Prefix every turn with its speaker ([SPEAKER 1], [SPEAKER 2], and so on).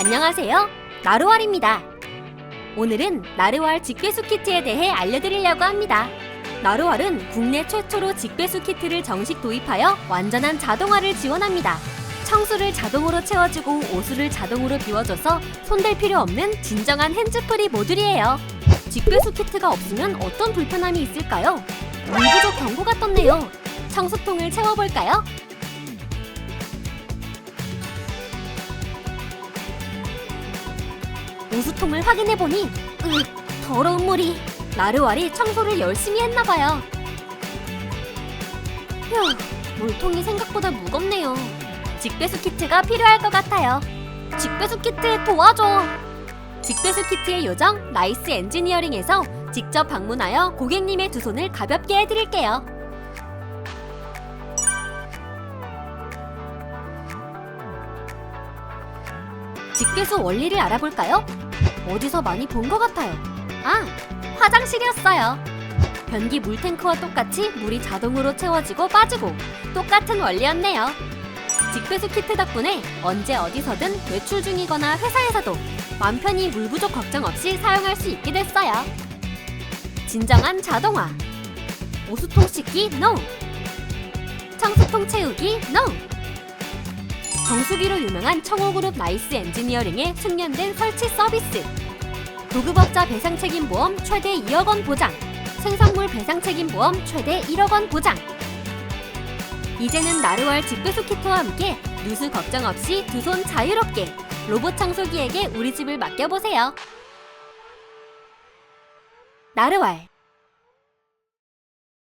[SPEAKER 1] 안녕하세요. 나루왈입니다. 오늘은 나루왈 직배수 키트에 대해 알려드리려고 합니다. 나루왈은 국내 최초로 직배수 키트를 정식 도입하여 완전한 자동화를 지원합니다. 청수를 자동으로 채워주고 오수를 자동으로 비워줘서 손댈 필요 없는 진정한 핸즈프리 모듈이에요. 직배수 키트가 없으면 어떤 불편함이 있을까요? 물 부족 경고가 떴네요. 청수통을 채워볼까요? 오수통을 확인해보니 으, 더러운 물이 나르왈이 청소를 열심히 했나봐요. 휴, 물통이 생각보다 무겁네요. 직배수 키트가 필요할 것 같아요. 직배수 키트 도와줘. 직배수 키트의 요정 나이스 엔지니어링에서 직접 방문하여 고객님의 두 손을 가볍게 해드릴게요 직배수 원리를 알아볼까요? 어디서 많이 본 것 같아요. 아, 화장실이었어요. 변기 물탱크와 똑같이 물이 자동으로 채워지고 빠지고 똑같은 원리였네요. 직배수 키트 덕분에 언제 어디서든 외출 중이거나 회사에서도 맘 편히 물 부족 걱정 없이 사용할 수 있게 됐어요. 진정한 자동화. 오수통 씻기 NO. 청수통 채우기 NO. 정수기로 유명한 청호그룹 나이스 엔지니어링의 숙련된 설치 서비스. 도급업자 배상 책임 보험 최대 2억 원 보장. 생산물 배상 책임 보험 최대 1억 원 보장. 이제는 나르왈 직배수 키트와 함께 누수 걱정 없이 두 손 자유롭게 로봇 청소기에게 우리 집을 맡겨보세요. 나르왈